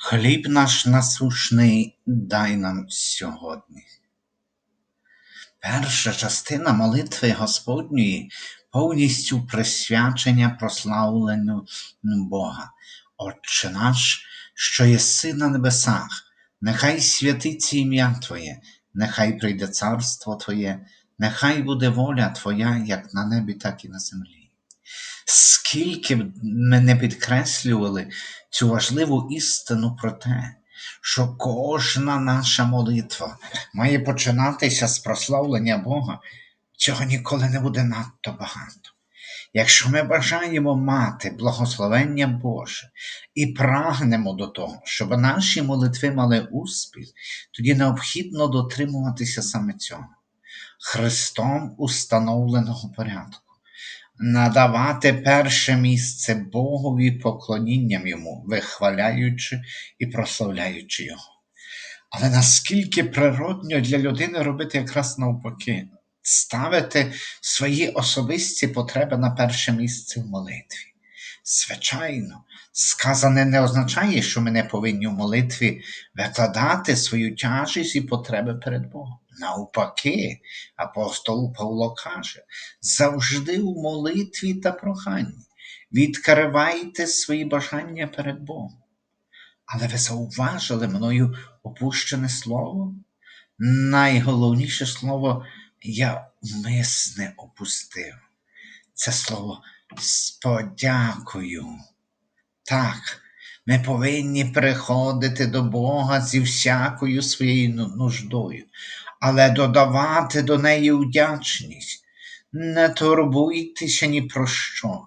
Хліб наш насушний дай нам сьогодні. Перша частина молитви Господньої повністю присвячення прославленню Бога. Отче наш, що єси на небесах, нехай святиться ім'я Твоє, нехай прийде царство Твоє, нехай буде воля Твоя, як на небі, так і на землі. Скільки б ми не підкреслювали цю важливу істину про те, що кожна наша молитва має починатися з прославлення Бога, цього ніколи не буде надто багато. Якщо ми бажаємо мати благословення Боже і прагнемо до того, щоб наші молитви мали успіх, тоді необхідно дотримуватися саме цього, Христом установленого порядку надавати перше місце Богові поклонінням Йому, вихваляючи і прославляючи Його. Але наскільки природньо для людини робити якраз навпаки, ставити свої особисті потреби на перше місце в молитві. Звичайно, сказане не означає, що ми не повинні в молитві викладати свою тяжість і потреби перед Богом. Навпаки, апостол Павло каже, завжди у молитві та проханні відкривайте свої бажання перед Богом. Але ви зауважили мною опущене слово? Найголовніше слово я мисне опустив. Це слово з подякою. Так, ми повинні приходити до Бога зі всякою своєю нуждою, але додавати до неї вдячність. Не турбуйтеся ні про що,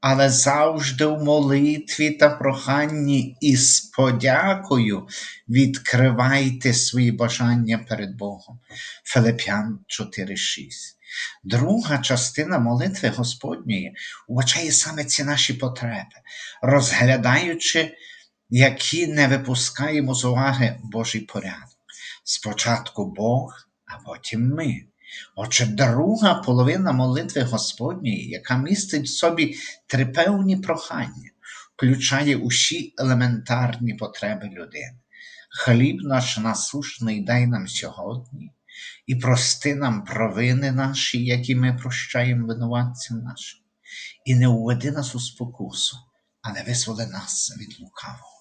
але завжди в молитві та проханні із подякою відкривайте свої бажання перед Богом. Филип'ян 4,6. Друга частина молитви Господньої вбачає саме ці наші потреби, розглядаючи, які не випускаємо з уваги Божий порядок. Спочатку Бог, а потім ми. Отже, друга половина молитви Господньої, яка містить в собі три певні прохання, включає усі елементарні потреби людини. Хліб наш насушний дай нам сьогодні, і прости нам провини наші, які ми прощаємо винуватцям нашим, і не уведи нас у спокусу, а не визволи нас від лукавого.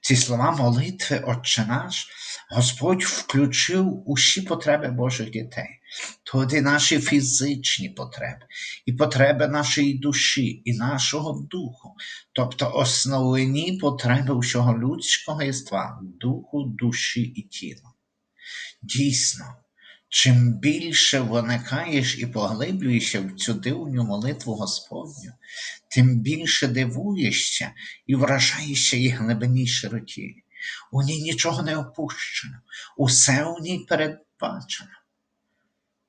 Ці слова молитви, Отче наш, Господь включив усі потреби Божих дітей, туди наші фізичні потреби, і потреби нашої душі, і нашого духу, тобто основні потреби усього людського єства, духу, душі і тіла. Дійсно, чим більше виникаєш і поглиблюєшся в цю дивню молитву Господню, тим більше дивуєшся і вражаєшся її глибині широті. У ній нічого не опущено, усе у ній передбачено.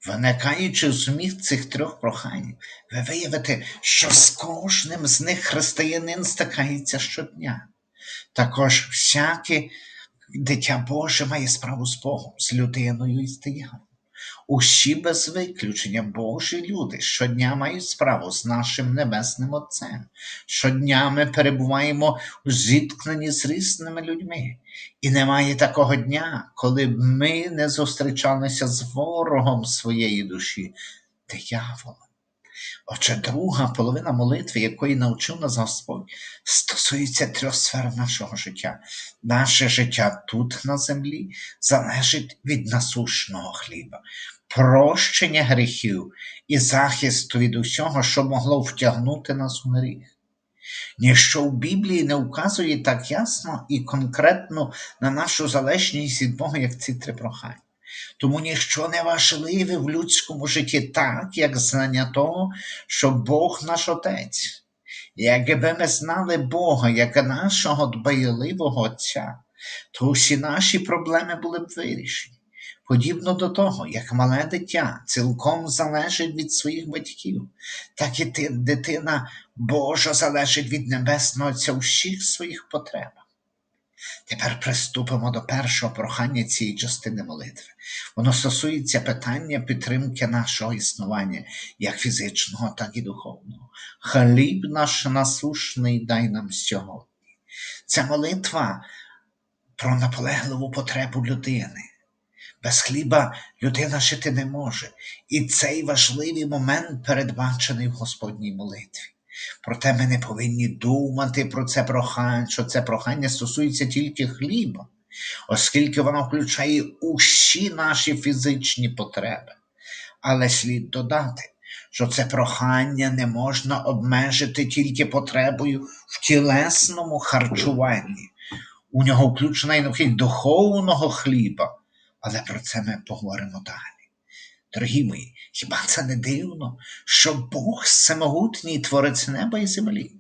Виникаючи зміст цих трьох прохань, ви виявите, що з кожним з них християнин стикається щодня. Також всяке дитя Боже має справу з Богом, з людиною і з дияволом. Усі без виключення Божі люди щодня мають справу з нашим Небесним Отцем. Щодня ми перебуваємо у зіткненні з різними людьми. І немає такого дня, коли б ми не зустрічалися з ворогом своєї душі, дияволом. Отже, друга половина молитви, якої навчив нас Господь, стосується трьох сфер нашого життя. Наше життя тут на землі залежить від насущного хліба, прощення гріхів і захисту від усього, що могло втягнути нас у гріх. Ніщо в Біблії не вказує так ясно і конкретно на нашу залежність від Бога, як ці три прохання. Тому ніщо не важливе в людському житті так, як знання того, що Бог наш Отець. Якби ми знали Бога як нашого дбайливого Отця, то усі наші проблеми були б вирішені. Подібно до того, як мале дитя цілком залежить від своїх батьків, так і дитина Божа залежить від Небесного Отця у всіх своїх потребах. Тепер приступимо до першого прохання цієї частини молитви. Воно стосується питання підтримки нашого існування, як фізичного, так і духовного. Хліб наш насушний дай нам сьогодні. Ця молитва про наполегливу потребу людини. Без хліба людина жити не може, і цей важливий момент передбачений в Господній молитві. Проте ми не повинні думати про це прохання, що це прохання стосується тільки хліба, оскільки воно включає усі наші фізичні потреби. Але слід додати, що це прохання не можна обмежити тільки потребою в тілесному харчуванні. У нього включена й необхідність духовного хліба, але про це ми поговоримо далі. Дорогі мої, хіба це не дивно, що Бог всемогутній творець неба і землі,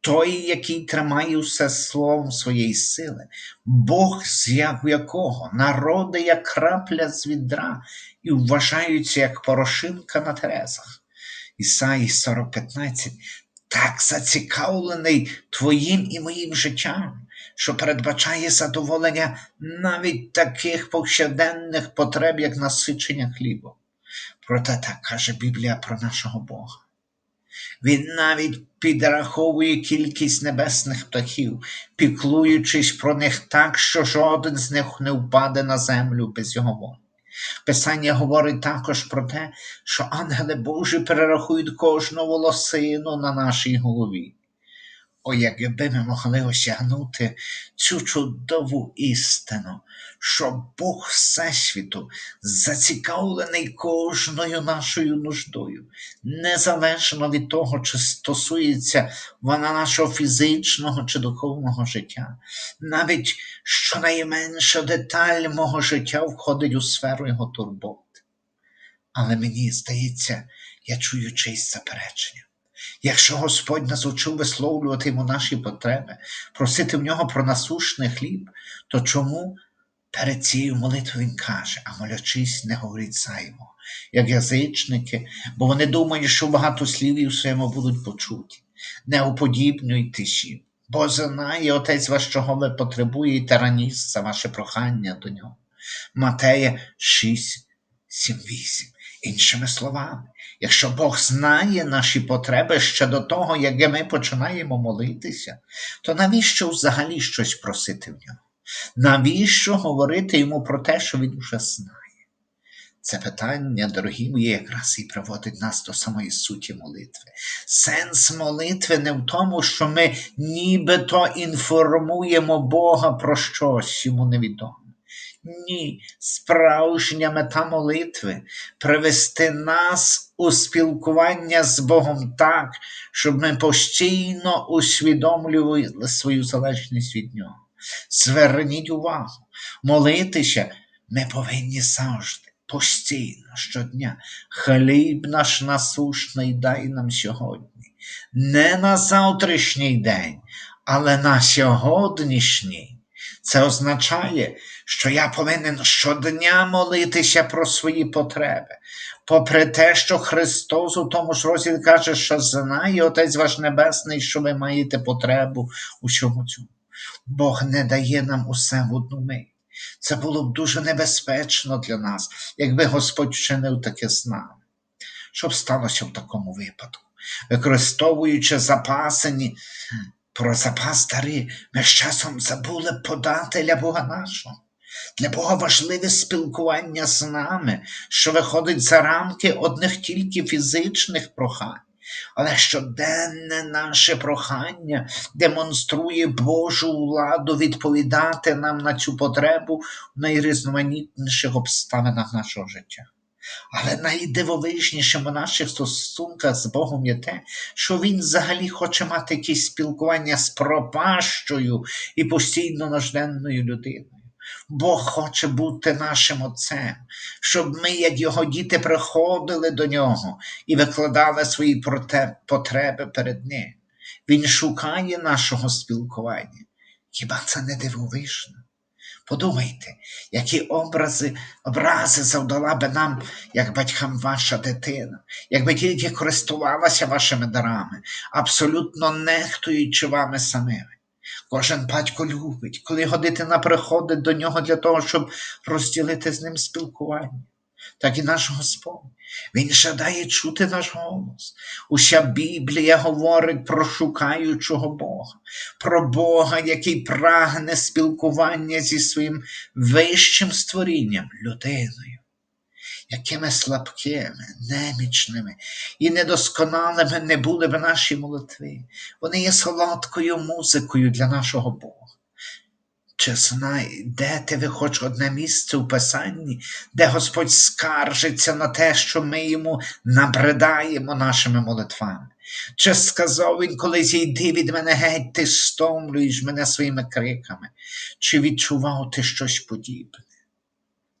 той, який тримає все словом своєї сили, Бог, з якого народи, як крапля з відра, і вважаються як порошинка на терезах. Ісаї 40:15 так зацікавлений твоїм і моїм життям, що передбачає задоволення навіть таких повсякденних потреб, як насичення хлібом. Проте так каже Біблія про нашого Бога. Він навіть підраховує кількість небесних птахів, піклуючись про них так, що жоден з них не впаде на землю без його волі. Писання говорить також про те, що ангели Божі перерахують кожну волосину на нашій голові. О, якби ми могли осягнути цю чудову істину, що Бог Всесвіту зацікавлений кожною нашою нуждою, незалежно від того, чи стосується вона нашого фізичного чи духовного життя. Навіть щонайменша деталь мого життя входить у сферу його турботи. Але мені здається, я чую честь заперечення. Якщо Господь нас учив висловлювати йому наші потреби, просити в нього про насушний хліб, то чому перед цією молитвою він каже, а молячись, не говоріть займо, як язичники, бо вони думають, що багато слів і в своєму будуть почуті, не уподібнюйте тиші, бо знає Отець вас, чого ви потребуєте раніше за ваше прохання до нього. Матея 6, 7, 8. Іншими словами, якщо Бог знає наші потреби ще до того, як ми починаємо молитися, то навіщо взагалі щось просити в нього? Навіщо говорити йому про те, що він вже знає? Це питання, дорогі мої, якраз і приводить нас до самої суті молитви. Сенс молитви не в тому, що ми нібито інформуємо Бога про щось йому невідоме. Ні, справжня мета молитви привести нас у спілкування з Богом так, щоб ми постійно усвідомлювали свою залежність від Нього. Зверніть увагу, молитися ми повинні завжди, постійно, щодня. Хліб наш насушний дай нам сьогодні, не на завтрашній день, але на сьогоднішній. Це означає, що я повинен щодня молитися про свої потреби, попри те, що Христос у тому ж розділі каже, що знає Отець ваш Небесний, що ви маєте потребу у всьому цьому. Бог не дає нам усе в одну мить. Це було б дуже небезпечно для нас, якби Господь вчинив таке з нами. Що б сталося в такому випадку? Використовуючи запасені про запас дари, ми з часом забули подателя Бога нашого. Для Бога важливе спілкування з нами, що виходить за рамки одних тільки фізичних прохань. Але щоденне наше прохання демонструє Божу владу відповідати нам на цю потребу в найрізноманітніших обставинах нашого життя. Але найдивовижнішим у наших стосунках з Богом є те, що Він взагалі хоче мати якісь спілкування з пропащою і постійно нужденною людиною. Бог хоче бути нашим Отцем, щоб ми, як його діти, приходили до нього і викладали свої потреби перед Ним. Він шукає нашого спілкування. Хіба це не дивовижно? Подумайте, які образи, образи завдала би нам, як батькам ваша дитина, якби тільки користувалася вашими дарами, абсолютно нехтуючи вами самими. Кожен батько любить, коли його дитина приходить до нього для того, щоб розділити з ним спілкування. Так і наш Господь. Він жадає чути наш голос. Уся Біблія говорить про шукаючого Бога, про Бога, який прагне спілкування зі своїм вищим створінням, людиною. Якими слабкими, немічними і недосконалими не були б наші молитви. Вони є солодкою музикою для нашого Бога. Чи знайдете ви хоч одне місце у Писанні, де Господь скаржиться на те, що ми йому набридаємо нашими молитвами? Чи сказав він колись йди від мене геть, ти стомлюєш мене своїми криками? Чи відчував ти щось подібне?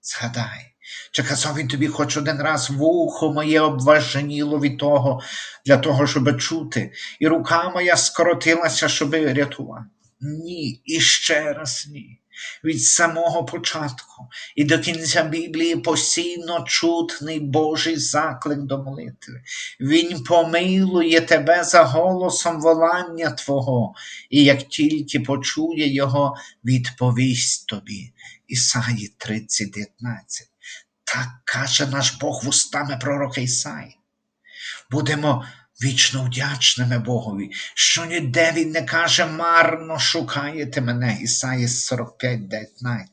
Згадай, чи казав він тобі хоч один раз вухо моє обваженіло від того, для того, щоб чути, і рука моя скоротилася, щоб рятувати? Ні, і ще раз ні. Від самого початку і до кінця Біблії постійно чутний Божий заклик до молитви. Він помилує тебе за голосом волання Твого, і як тільки почує його, відповість тобі. Ісаї 30:19. Так каже наш Бог вустами пророка Ісаї. Будемо вічно вдячними Богові, що ніде Він не каже марно шукаєте мене, Ісаї 45, 19.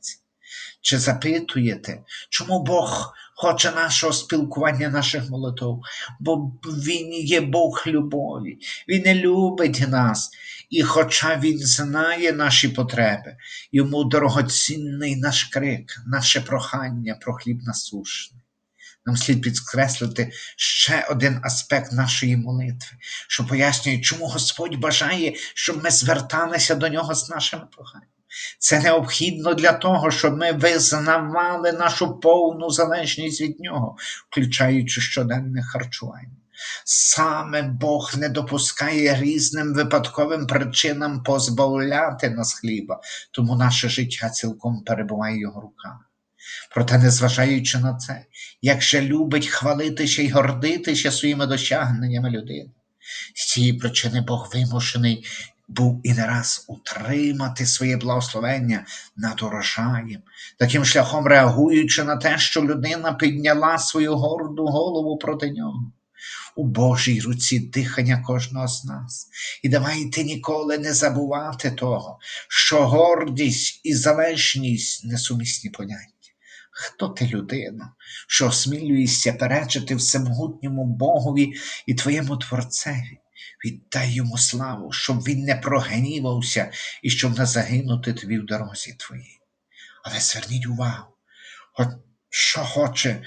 Чи запитуєте, чому Бог хоче нашого спілкування, наших молитв? Бо Він є Бог любові, Він не любить нас. І хоча Він знає наші потреби, йому дорогоцінний наш крик, наше прохання про хліб насушний. Нам слід підкреслити ще один аспект нашої молитви, що пояснює, чому Господь бажає, щоб ми зверталися до нього з нашими проханнями. Це необхідно для того, щоб ми визнавали нашу повну залежність від нього, включаючи щоденне харчування. Саме Бог не допускає різним випадковим причинам позбавляти нас хліба, тому наше життя цілком перебуває в його руках. Проте, незважаючи на це, як же любить хвалитися і гордитися своїми досягненнями людини. З цієї причини Бог вимушений був і не раз утримати своє благословення над урожаєм, таким шляхом реагуючи на те, що людина підняла свою горду голову проти нього. У Божій руці дихання кожного з нас. І давайте ніколи не забувати того, що гордість і залежність несумісні поняття. Хто ти людина, що осмілюєшся перечити всемогутньому Богові і твоєму Творцеві? Віддай йому славу, щоб він не прогнівався і щоб не загинути тобі в дорозі твоїй. Але зверніть увагу, що хоче,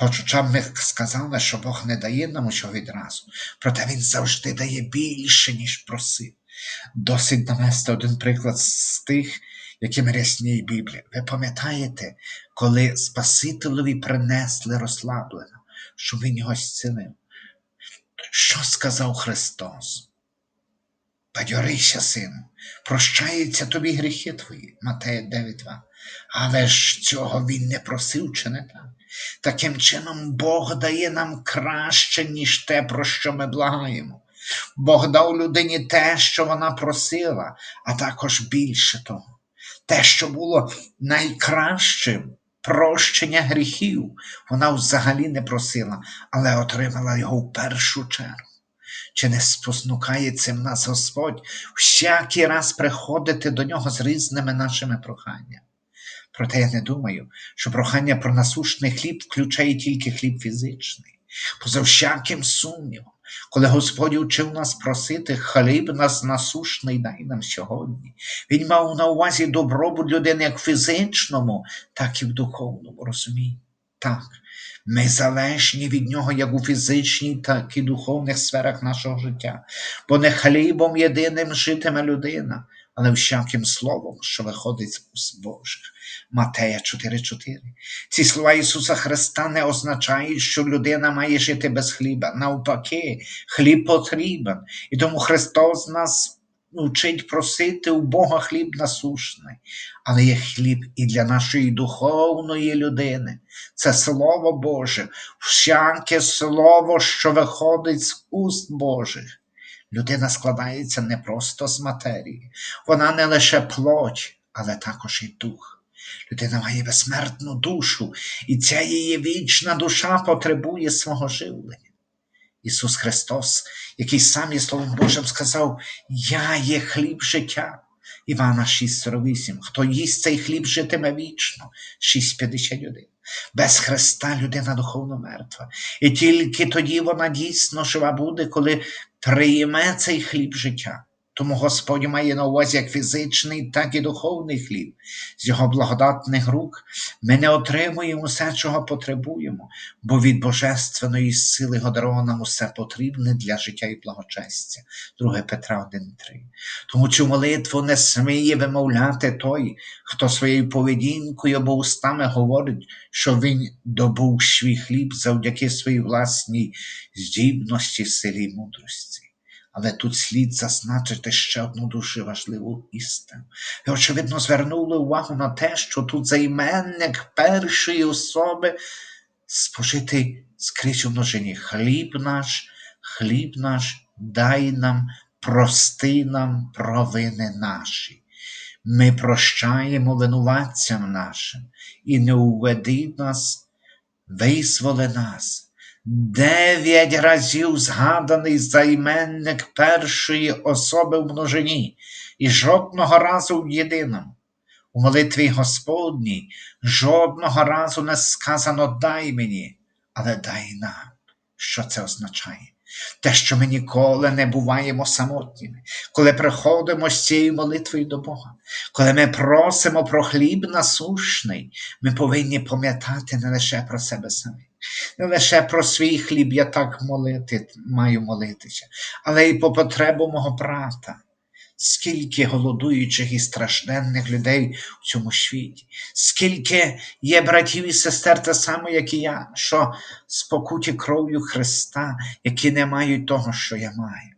хоча ми сказали, що Бог не дає нам усього відразу, проте Він завжди дає більше, ніж просив. Досить навести один приклад з тих, яким рясніє Біблія. Ви пам'ятаєте, коли Спасителеві принесли розслаблено, щоб він його зцінив? Що сказав Христос? Бадьорися, сину, прощаються тобі гріхи твої, Матея 9.2. Але ж цього він не просив, чи не так? Таким чином, Бог дає нам краще, ніж те, про що ми благаємо. Бог дав людині те, що вона просила, а також більше того те, що було найкращим прощення гріхів, вона взагалі не просила, але отримала його в першу чергу. Чи не споснукає цим нас Господь всякий раз приходити до нього з різними нашими проханнями? Проте я не думаю, що прохання про насушний хліб включає тільки хліб фізичний, поза всяким сумнівом. Коли Господь учив нас просити хліб нас насушний дай нам сьогодні, Він мав на увазі добробут людини як в фізичному, так і в духовному розумінні. Так, ми залежні від нього як у фізичній, так і духовних сферах нашого життя, бо не хлібом єдиним житиме людина, але всяким словом, що виходить з Божих. Матея 4,4. Ці слова Ісуса Христа не означають, що людина має жити без хліба. Навпаки, хліб потрібен. І тому Христос нас учить просити у Бога хліб насушний, але є хліб і для нашої духовної людини. Це Слово Боже, всяке слово, що виходить з уст Божих. Людина складається не просто з матерії, вона не лише плоть, але також і дух. Людина має безсмертну душу, і ця її вічна душа потребує свого живлення. Ісус Христос, який сам є Словом Божим сказав: Я є хліб життя. Івана 6,48. Хто їсть цей хліб житиме вічно, 6,51. Без Христа людина духовно мертва. І тільки тоді вона дійсно жива буде, коли прийме цей хліб життя. Тому Господь має на увазі як фізичний, так і духовний хліб. З його благодатних рук ми не отримуємо все, чого потребуємо, бо від божественної сили його даровано нам усе потрібне для життя і благочестя. 2 Петра 1,3. Тому цю молитву не сміє вимовляти той, хто своєю поведінкою або устами говорить, що він добув свій хліб завдяки своїй власній здібності, силі і мудрості. Але тут слід зазначити ще одну дуже важливу істину. І, очевидно, звернули увагу на те, що тут займенник першої особи спожитий скрізь у множині. Хліб наш, хліб наш, дай нам, прости нам провини наші. Ми прощаємо винуватцям нашим і не уведи нас, визволи нас. Дев'ять разів згаданий займенник першої особи в множині і жодного разу в єдиному. У молитві Господній жодного разу не сказано дай мені, але дай нам. Що це означає? Те, що ми ніколи не буваємо самотніми, коли приходимо з цією молитвою до Бога, коли ми просимо про хліб насушний, ми повинні пам'ятати не лише про себе самі, не лише про свій хліб я так молити, маю молитися, але й по потребу мого брата. Скільки голодуючих і стражденних людей у цьому світі, скільки є братів і сестер, те саме, як і я, що спокуті кров'ю Христа, які не мають того, що я маю.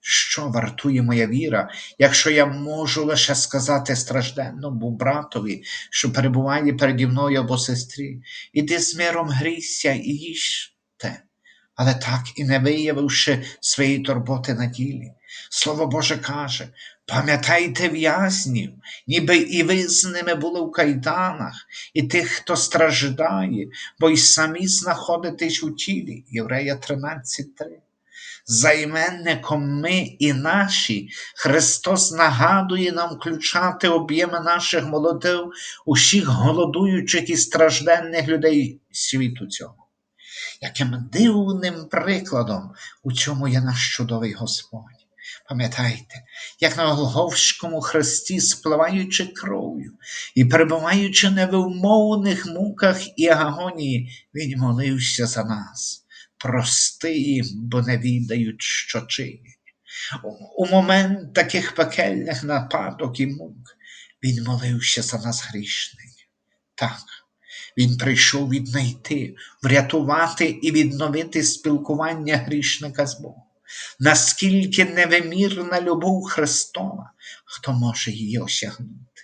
Що вартує моя віра, якщо я можу лише сказати стражденному братові, що перебуває переді мною або сестрі, іди з миром грійся і їжте, але так і не виявивши своєї турботи на ділі. Слово Боже каже, пам'ятайте в'язнів, ніби і ви з ними були в кайданах, і тих, хто страждає, бо й самі знаходитесь у тілі. Єврея 13.3 займенником ми і наші, Христос нагадує нам включати об'єми наших молодив усіх голодуючих і стражденних людей світу цього. Яким дивним прикладом у цьому є наш чудовий Господь. Пам'ятайте, як на Голговському хресті, спливаючи кров'ю і перебуваючи невимовних муках і агонії, Він молився за нас прости бо не відають, що чинять. У момент таких пекельних нападок і мук він молився за нас грішних. Так, він прийшов віднайти, врятувати і відновити спілкування грішника з Богом. Наскільки невимірна любов Христова, хто може її осягнути?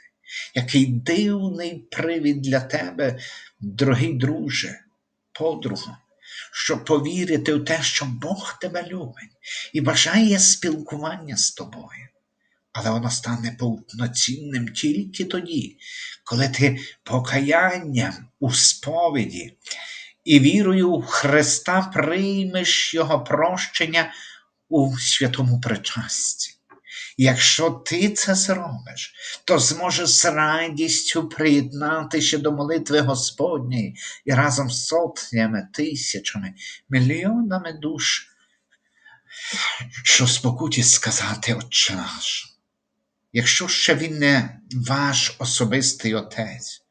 Який дивний привід для тебе, дорогий друже, подруга, щоб повірити в те, що Бог тебе любить і бажає спілкування з тобою. Але воно стане повноцінним тільки тоді, коли ти покаянням у сповіді і вірою в Христа приймеш Його прощення у святому причасті. Якщо ти це зробиш, то зможеш з радістю приєднатися до молитви Господньої і разом з сотнями, тисячами, мільйонами душ, що спокуті сказати Отче наш. Якщо ще він не ваш особистий Отець,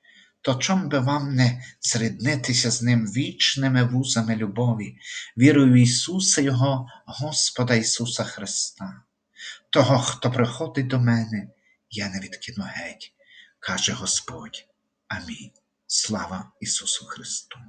то чом би вам не зріднитися з ним вічними вузами любові, вірою в Ісуса Його Господа Ісуса Христа? Того, хто приходить до мене, я не відкину геть, каже Господь. Амінь. Слава Ісусу Христу!